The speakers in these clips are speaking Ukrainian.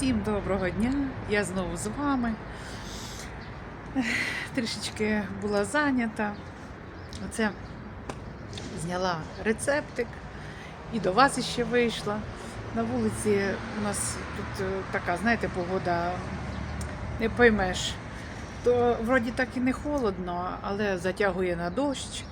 Всім доброго дня! Я знову з вами. Трішечки була зайнята. Оце зняла рецептик і до вас ще вийшла. На вулиці у нас тут е, така, знаєте, погода не поймеш. То вроді так і не холодно, але затягує на дощ.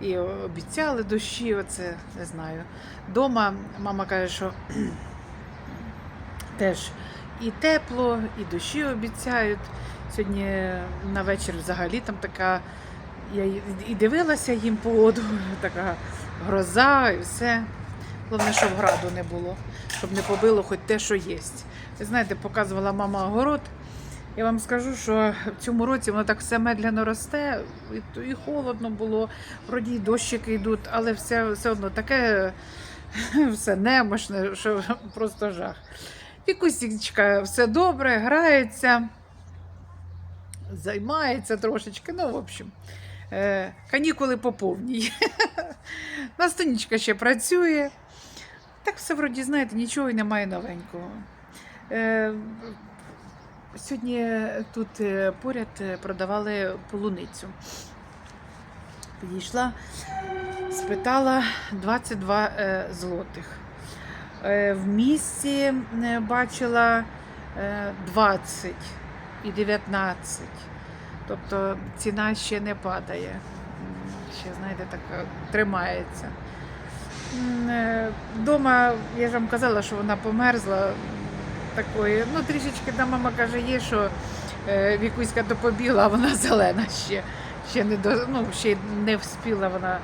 І обіцяли дощі, оце не знаю. Дома мама каже, що теж і тепло, і дощі обіцяють. Сьогодні на вечір взагалі там така. Я і дивилася їм погоду, така гроза і все. Головне, щоб граду не було, щоб не побило хоч те, що є. Ви знаєте, показувала мама огород. Я вам скажу, що в цьому році воно так все медляно росте, і, і холодно було, вроді й дощики йдуть, але все, все одно таке все немощне, що просто жах. Вікусічка все добре, грається, займається трошечки. Ну, в общем, е, канікули по повній. Ще працює. Так все вроді, знаєте, нічого і немає новенького. Е, Сьогодні тут е, поряд продавали полуницю. Підійшла, спитала 22 е, злотих. Е, В місті е, бачила е, 20 і 19. Тобто ціна ще не падає. Ще, знаєте, так е, тримається. Е, Дома, я ж вам казала, що вона померзла такої. Ну, трішечки там мама каже, є, що е, вікуська то побіла, а вона зелена ще. Ще не до, ну, ще не вспіла вона,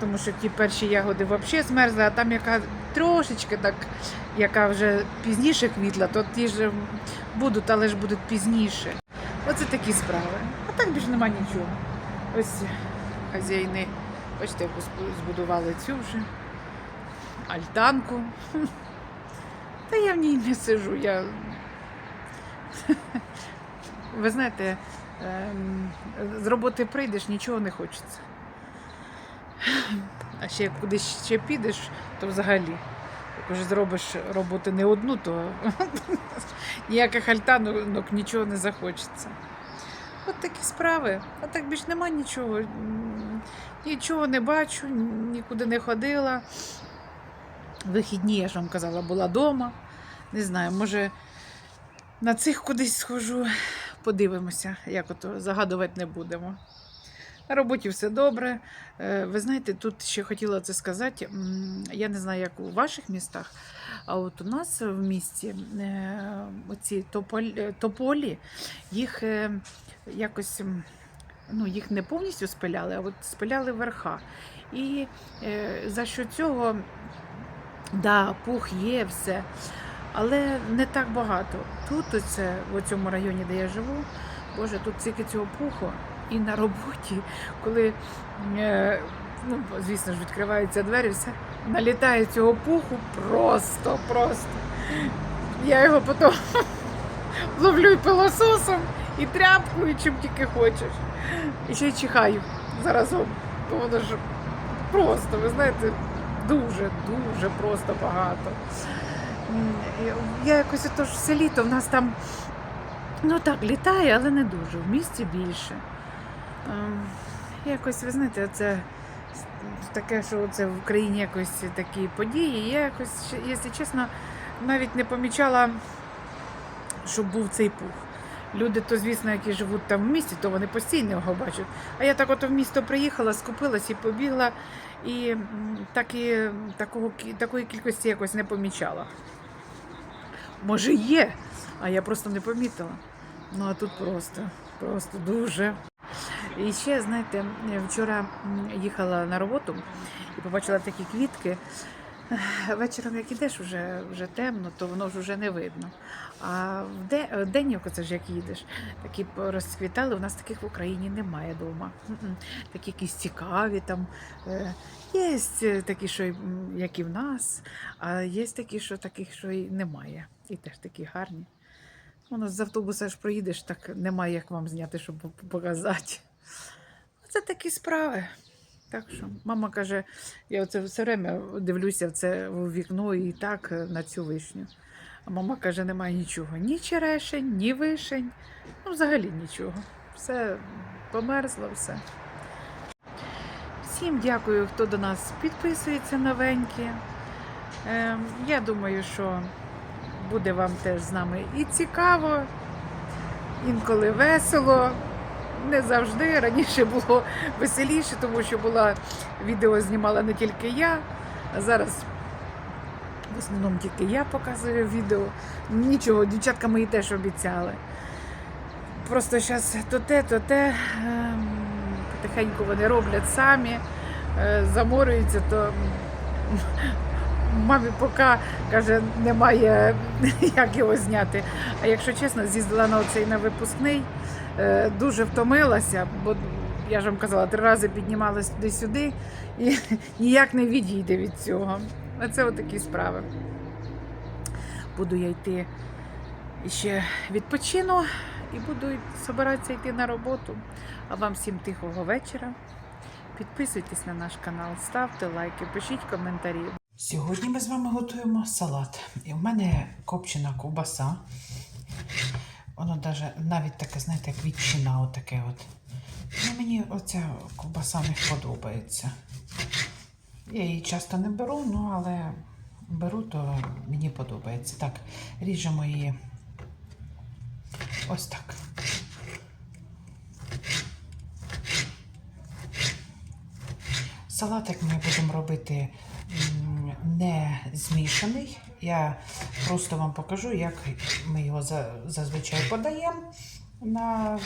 тому що ті перші ягоди взагалі змерзли, а там яка трошечки так, яка вже пізніше квітла, то ті ж будуть, але ж будуть пізніше. Оце такі справи. А так більше нема нічого. Ось хазяїни, бачите, збудували цю вже альтанку. Та я в ній не сижу. Я... Ви знаєте, ем, з роботи прийдеш, нічого не хочеться. А ще кудись ще підеш, то взагалі. Як вже зробиш роботи не одну, то ніяких альтанок нічого не захочеться. От такі справи. А так більш нема нічого. Нічого не бачу, нікуди не ходила. Вихідні, я ж вам казала, була вдома. Не знаю, може на цих кудись схожу, подивимося, як ото загадувати не будемо. На роботі все добре. Е, Ви знаєте, тут ще хотіла це сказати. Я не знаю, як у ваших містах, а от у нас в місті е, оці тополі, е, тополі їх якось ну, їх не повністю спиляли, а от спиляли верха. І за що цього, да, пух є, все. Але не так багато. Тут, оце, в цьому районі, де я живу, Боже, тут тільки цього пуху. І на роботі, коли, е, ну, звісно ж, відкриваються двері, все налітає цього пуху просто, просто. Я його потім ловлю і пилососом, і тряпкою, чим тільки хочеш. І ще й чихаю заразом. Воно ж просто, ви знаєте, дуже, дуже просто багато. Я якось отож в селі, то в нас там ну так літає, але не дуже. В місті більше. Ем, Якось, ви знаєте, це таке, що це в Україні якось такі події. Я якось, якщо чесно, навіть не помічала, щоб був цей пух. Люди, то, звісно, які живуть там в місті, то вони постійно його бачать. А я так от в місто приїхала, скупилась і побігла, і так і, такого, такої кількості якось не помічала. Може, є, а я просто не помітила. Ну а тут просто, просто дуже. І ще, знаєте, вчора їхала на роботу і побачила такі квітки. Вечором, як ідеш, вже, вже темно, то воно ж вже не видно. А в де- день, оце ж як їдеш, такі розцвітали, у нас таких в Україні немає вдома. Такі якісь цікаві там. е, Є такі, що як і в нас, а є такі, що таких, що і немає. І теж такі гарні. Воно з автобуса ж проїдеш, так немає як вам зняти, щоб показати. Це такі справи. Так що мама каже, я оце все время дивлюся в це в вікно і так е, на цю вишню. А мама каже, немає нічого. Ні черешень, ні вишень. Ну, взагалі нічого. Все померзло, все. Всім дякую, хто до нас підписується новенькі. Ем, я думаю, що буде вам теж з нами і цікаво, інколи весело. Не завжди. Раніше було веселіше, тому що була відео знімала не тільки я, а зараз в основному тільки я показую відео. Нічого, дівчатка мої теж обіцяли. Просто зараз то те, то те. ем, Потихеньку вони роблять самі, е, заморюються, то мамі поки каже, немає як його зняти. А якщо чесно, з'їздила на оцей на випускний, дуже втомилася, бо я ж вам казала, три рази піднімалась туди-сюди і ніяк не відійде від цього. А це отакі справи. Буду я йти ще відпочину і буду збиратися йти на роботу. А вам всім тихого вечора. Підписуйтесь на наш канал, ставте лайки, пишіть коментарі. Сьогодні ми з вами готуємо салат. І в мене копчена ковбаса. Воно даже, навіть таке, знаєте, як відчина отаке от. Ну, мені оця ковбаса не подобається. Я її часто не беру, ну але беру, то мені подобається. Так, ріжемо її ось так. Салатик ми будемо робити не змішаний. Я просто вам покажу, як ми його за- зазвичай подаємо на,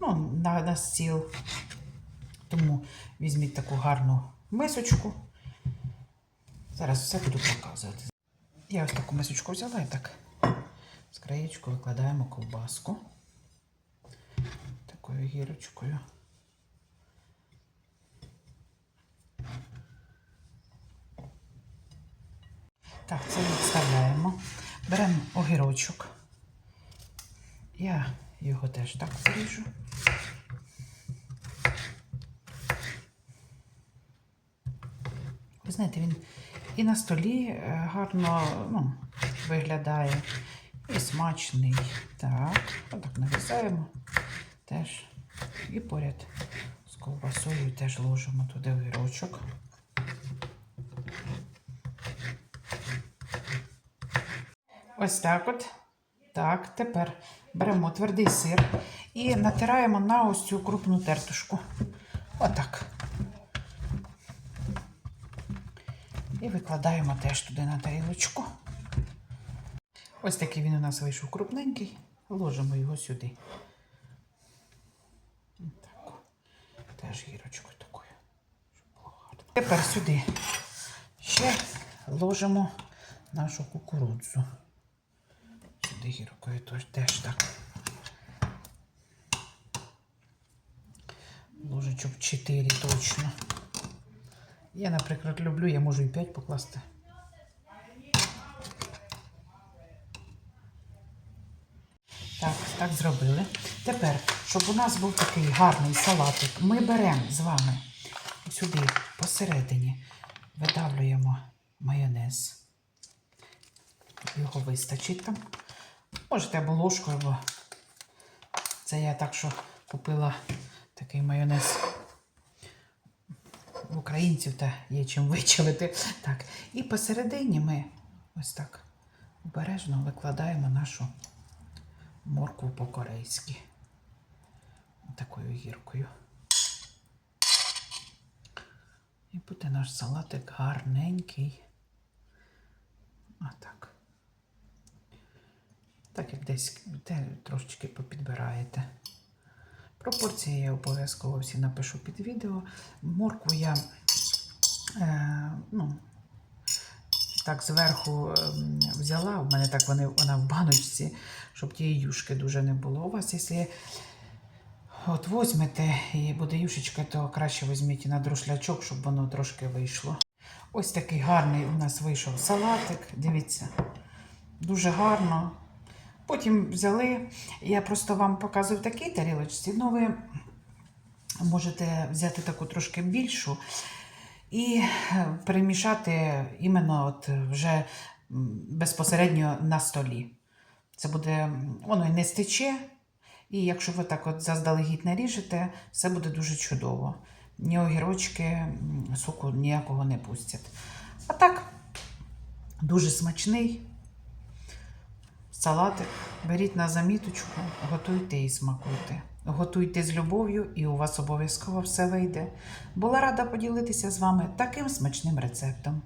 ну, на, на стіл. Тому візьміть таку гарну мисочку. Зараз все буду показувати. Я ось таку мисочку взяла і так з краєчку викладаємо ковбаску. Такою гірочкою. Так, це відставляємо. Беремо огірочок. Я його теж так поріжу. Ви знаєте, він і на столі е, гарно ну, виглядає, і смачний. Так, отак нарізаємо теж. І поряд з ковбасою теж ложимо туди огірочок. Ось так от. Так, тепер беремо твердий сир і натираємо на ось цю крупну тертушку. Отак. І викладаємо теж туди на тарілочку. Ось такий він у нас вийшов крупненький. Ложимо його сюди. Так. Теж гірочкою такою. Щоб було гарно. Тепер сюди ще ложимо нашу кукурудзу. Сюди гіркою теж, теж так. Ложечок 4 точно. Я, наприклад, люблю, я можу і 5 покласти. Так, так зробили. Тепер, щоб у нас був такий гарний салатик, ми беремо з вами сюди посередині видавлюємо майонез. Його вистачить там. Можете або ложкою, або це я так, що купила такий майонез в українців та є чим вичавити. Так, і посередині ми ось так обережно викладаємо нашу моркву по-корейськи. Такою гіркою. І буде наш салатик гарненький. Отак. Так як десь те трошечки попідбираєте. Пропорції я обов'язково всі напишу під відео. Моркву я е, ну, так зверху ем, взяла. У мене так вони, вона в баночці, щоб тієї юшки дуже не було. У вас, якщо от возьмете і буде юшечка, то краще візьміть на друшлячок, щоб воно трошки вийшло. Ось такий гарний у нас вийшов салатик. Дивіться, дуже гарно. Потім взяли, я просто вам показую в такій тарілочці, ну ви можете взяти таку трошки більшу і е, перемішати іменно от вже безпосередньо на столі. Це буде, воно і не стече, і якщо ви так от заздалегідь наріжете, все буде дуже чудово. Ні огірочки, соку ніякого не пустять. А так, дуже смачний салатик. Беріть на заміточку, готуйте і смакуйте. Готуйте з любов'ю, і у вас обов'язково все вийде. Була рада поділитися з вами таким смачним рецептом.